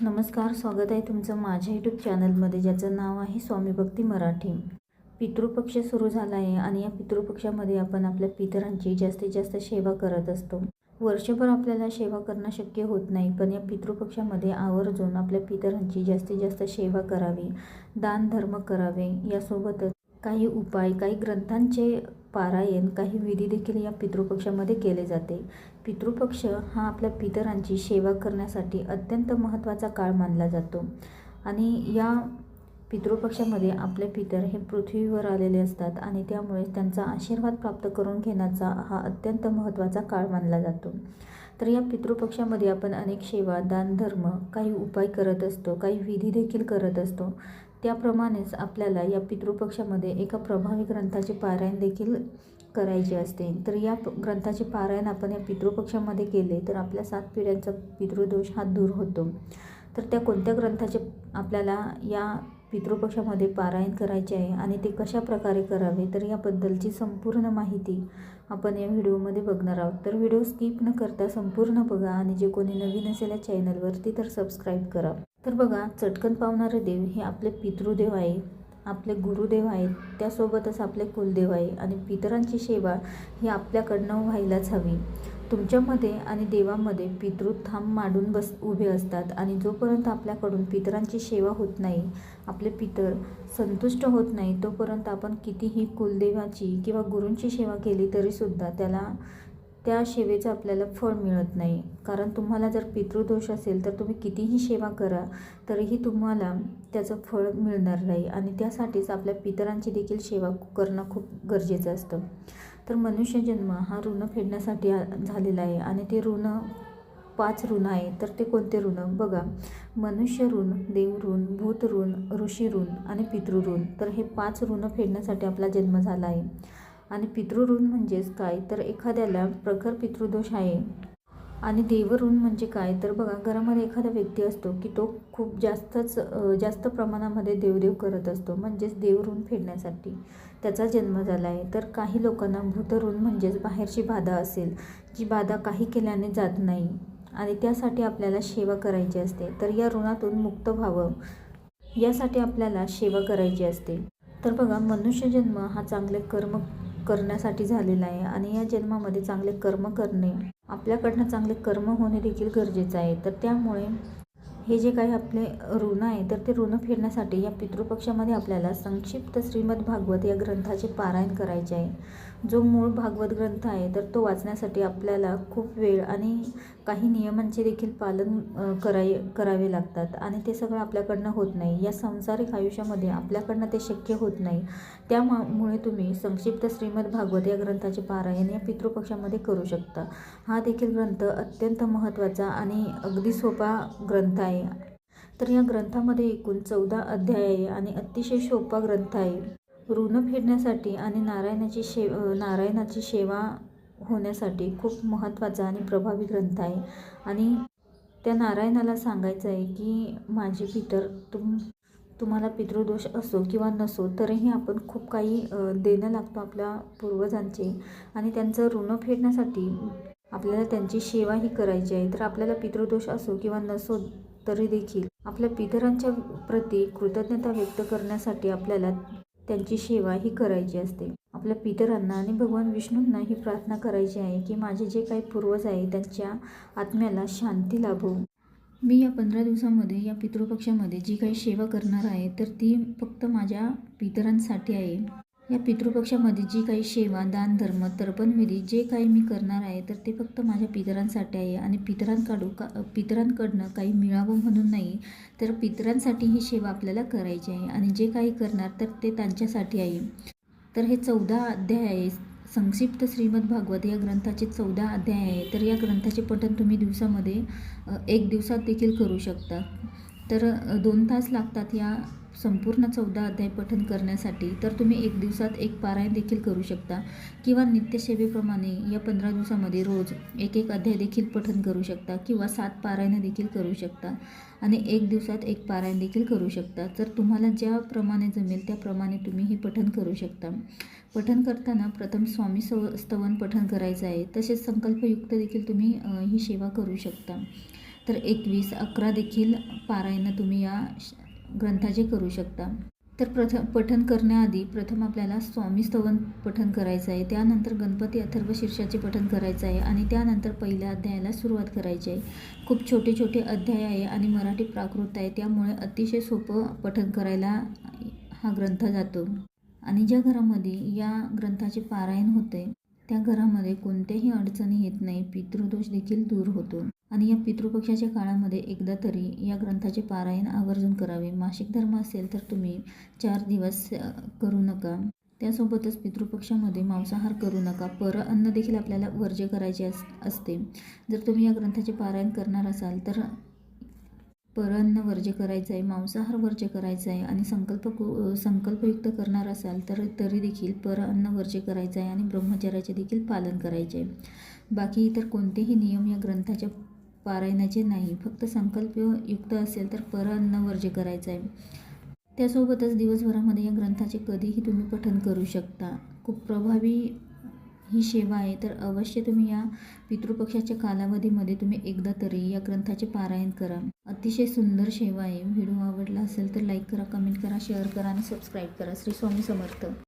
नमस्कार स्वागत आहे तुमचं माझ्या यूट्यूब चॅनलमध्ये ज्याचं नाव आहे स्वामी भक्ती मराठी. पितृपक्ष सुरू झाला आहे आणि या पितृपक्षामध्ये आपण आपल्या पितरांची जास्तीत जास्त सेवा करत असतो. वर्षभर आपल्याला सेवा करणं शक्य होत नाही पण या पितृपक्षामध्ये आवर्जून आपल्या पितरांची जास्तीत जास्त सेवा करावी दान धर्म करावे यासोबतच काही उपाय काही ग्रंथांचे पारायण काही विधी देखील या पितृपक्षामध्ये केले जाते. पितृपक्ष हा आपल्या पितरांची सेवा करण्यासाठी अत्यंत महत्त्वाचा काळ मानला जातो. आणि या पितृपक्षामध्ये आपले पितर हे पृथ्वीवर आलेले असतात आणि त्यामुळे त्यांचा आशीर्वाद प्राप्त करून घेण्याचा हा अत्यंत महत्त्वाचा काळ मानला जातो. तर या पितृपक्षामध्ये आपण अनेक सेवा दान धर्म काही उपाय करत असतो काही विधी देखील करत असतो. त्याप्रमाणेच आपल्याला या पितृपक्षामध्ये एका प्रभावी ग्रंथाचे पारायण देखील करायचे असते. तर या ग्रंथाचे पारायण आपण या पितृपक्षामध्ये केले तर आपल्या सात पिढ्यांचा पितृदोष हा दूर होतो. तर त्या कोणत्या ग्रंथाचे आपल्याला या पितृपक्षामध्ये पारायण करायचे आहे आणि ते कशा प्रकारे करावे तर याबद्दलची संपूर्ण माहिती आपण या व्हिडिओमध्ये बघणार आहोत. तर व्हिडिओ स्किप न करता संपूर्ण बघा आणि जे कोणी नवीन असेल या चॅनलवरती तर सबस्क्राईब करा. तर बघा चटकन पावणारे देव हे आपले पितृदेव आहे. आपले गुरुदेव आहेत त्यासोबतच आपले कुलदेव आहे आणि पितरांची सेवा ही आपल्याकडनं व्हायलाच हवी. तुमच्यामध्ये आणि देवामध्ये पितृ थांब मांडून बस उभे असतात आणि जोपर्यंत आपल्याकडून पितरांची सेवा होत नाही आपले पितर संतुष्ट होत नाही तोपर्यंत आपण कितीही कुलदेवाची किंवा गुरूंची सेवा केली तरीसुद्धा त्याला त्या सेवेचं आपल्याला फळ मिळत नाही. कारण तुम्हाला जर पितृदोष असेल तर तुम्ही कितीही सेवा करा तरीही तुम्हाला त्याचं फळ मिळणार नाही. आणि त्यासाठीच आपल्या पितरांची देखील सेवा करणं खूप गरजेचं असतं. तर मनुष्य जन्म हा ऋण फेडण्यासाठी झालेला आहे. आणि ते ऋण पाच ऋण आहे तर ते कोणते ऋण? बघा मनुष्य ऋण देवऋण भूत ऋण ऋषी ऋण आणि पितृ ऋण. तर हे पाच ऋण फेडण्यासाठी आपला जन्म झाला आहे. आणि पितृऋण म्हणजेच काय? तर एखाद्याला प्रखर पितृदोष आहे. आणि देवऋण म्हणजे काय? तर बघा घरामध्ये एखादा व्यक्ती असतो की तो खूप जास्तच जास्त प्रमाणामध्ये देवदेव करत असतो म्हणजेच देवऋण फेडण्यासाठी. त्याचा जन्म झाला आहे तर काही लोकांना भूतऋण म्हणजेच बाहेरची बाधा असेल जी बाधा काही केल्याने जात नाही. आणि त्यासाठी आपल्याला सेवा करायची असते. तर या ऋणातून मुक्त व्हावं. यासाठी आपल्याला सेवा करायची असते. तर बघा मनुष्य जन्म हा चांगले कर्म करण्यासाठी झालेला आहे आणि या जन्मामध्ये चांगले कर्म करणे आपल्याकडनं चांगले कर्म होणे देखील गरजेचं आहे. तर त्यामुळे हे जे काही आपले ऋण आहे तर ते ऋण फेडण्यासाठी या पितृपक्षामध्ये आपल्याला संक्षिप्त श्रीमद भागवत या ग्रंथाचे पारायण करायचे आहे. जो मूळ भागवत ग्रंथ आहे तर तो वाचण्यासाठी आपल्याला खूप वेळ आणि काही नियमांचे देखील पालन कराय करावे लागतात. आणि ते सगळं आपल्याकडनं होत नाही. या संसारिक आयुष्यामध्ये आपल्याकडनं ते शक्य होत नाही. त्यामुळे तुम्ही संक्षिप्त श्रीमद भागवत या ग्रंथाचे पारायण या पितृपक्षामध्ये करू शकता. हा देखील ग्रंथ अत्यंत महत्त्वाचा आणि अगदी सोपा ग्रंथ आहे. तर या ग्रंथामध्ये एकूण चौदा अध्याय आहे आणि अतिशय सोपा ग्रंथ आहे. ऋण फेडण्यासाठी आणि नारायणाची शे नारायणाची सेवा होण्यासाठी खूप महत्त्वाचा आणि प्रभावी ग्रंथ आहे. आणि त्या नारायणाला सांगायचं आहे की माझे पितर तुम तुम्हाला पितृदोष असो किंवा नसो तरीही आपण खूप काही देणं लागतो आपल्या पूर्वजांचे. आणि त्यांचं ऋण फेडण्यासाठी आपल्याला त्यांची सेवाही करायची आहे. तर आपल्याला पितृदोष असो किंवा नसो तरी देखील आपल्या पितरांच्या प्रती कृतज्ञता व्यक्त करण्यासाठी आपल्याला त्यांची सेवा ही करायची असते. आपल्या पितरांना आणि भगवान विष्णूंना ही प्रार्थना करायची आहे की माझे जे काही पूर्वज आहे त्यांच्या आत्म्याला शांती लाभो. मी या पंधरा दिवसामध्ये या पितृपक्षामध्ये जी काही सेवा करणार आहे तर ती फक्त माझ्या पितरांसाठी आहे. या पितृपक्षामध्ये जी काही सेवा दान धर्म तर्पणविधी जे काही मी करणार आहे तर ते फक्त माझ्या पितरांसाठी आहे. आणि पितरांकडून का पितरांकडनं काही मिळावं म्हणून नाही तर पितरांसाठी ही सेवा आपल्याला करायची आहे. आणि जे काही करणार तर ते त्यांच्यासाठी आहे. तर हे चौदा अध्याय आहे. संक्षिप्त श्रीमद भागवत या ग्रंथाचे चौदा अध्याय आहे. तर या ग्रंथाचे पठण तुम्ही दिवसामध्ये एक दिवसात देखील करू शकता. तर दोन तास लागतात या संपूर्ण चौदा अध्याय पठन करण्यासाठी. तर तुम्ही एक दिवसात एक पारायण देखील करू शकता किंवा नित्यसेवेप्रमाणे या पंधरा दिवसामध्ये रोज एक एक अध्याय देखील पठन करू शकता किंवा सात पारायणं देखील करू शकता आणि एक दिवसात एक पारायण देखील करू शकता. तर तुम्हाला ज्याप्रमाणे जमेल त्याप्रमाणे तुम्ही हे पठन करू शकता. पठन करताना प्रथम स्वामी स्व स्तवन पठन करायचं आहे. तसेच संकल्पयुक्त देखील तुम्ही ही सेवा करू शकता. तर एकवीस अकरा देखील पारायण तुम्ही या श- ग्रंथाचे करू शकता. तर प्रथम पठन करण्याआधी प्रथम आपल्याला स्वामी स्तवन पठन करायचं आहे. त्यानंतर गणपती अथर्व शीर्षाचे पठन करायचं आहे आणि त्यानंतर पहिल्या अध्यायाला सुरुवात करायची आहे. खूप छोटे छोटे अध्याय आहे आणि मराठी प्राकृत आहे. त्यामुळे अतिशय सोपं पठन करायला हा ग्रंथ जातो. आणि ज्या घरामध्ये या ग्रंथाचे पारायण होते त्या घरामध्ये कोणत्याही अडचणी येत नाही. पितृदोष देखील दूर होतो. आणि या पितृपक्षाच्या काळामध्ये एकदा तरी या ग्रंथाचे पारायण आवर्जून करावे. मासिक धर्म असेल तर तुम्ही चार दिवस करू नका. त्यासोबतच पितृपक्षामध्ये मांसाहार करू नका. पर अन्न देखील आपल्याला वर्ज्य करायचे अस असते. जर तुम्ही या ग्रंथाचे पारायण करणार असाल तर परअन्न वर्ज्य करायचं आहे मांसाहार वर्ज्य करायचं आहे आणि संकल्प कु- संकल्पयुक्त करणार असाल तर तरी देखील परअन्न वर्ज्य करायचं आहे आणि ब्रह्मचर्याचे देखील पालन करायचे आहे बाकी इतर कोणतेही नियम या ग्रंथाच्या पारायणाचे नाही. फक्त संकल्प युक्त असेल तर परअन्न वर्ज्य करायचं आहे त्यासोबतच दिवसभरामध्ये या ग्रंथाचे कधीही तुम्ही पठन करू शकता. खूप प्रभावी ही सेवा आहे. तर अवश्य तुम्ही या पितृपक्षाच्या कालावधीमध्ये तुम्ही एकदा तरी या ग्रंथाचे पारायण करा. अतिशय सुंदर सेवा आहे. व्हिडिओ आवडला असेल तर लाईक करा कमेंट करा शेअर करा आणि सबस्क्राईब करा. श्री स्वामी समर्थ.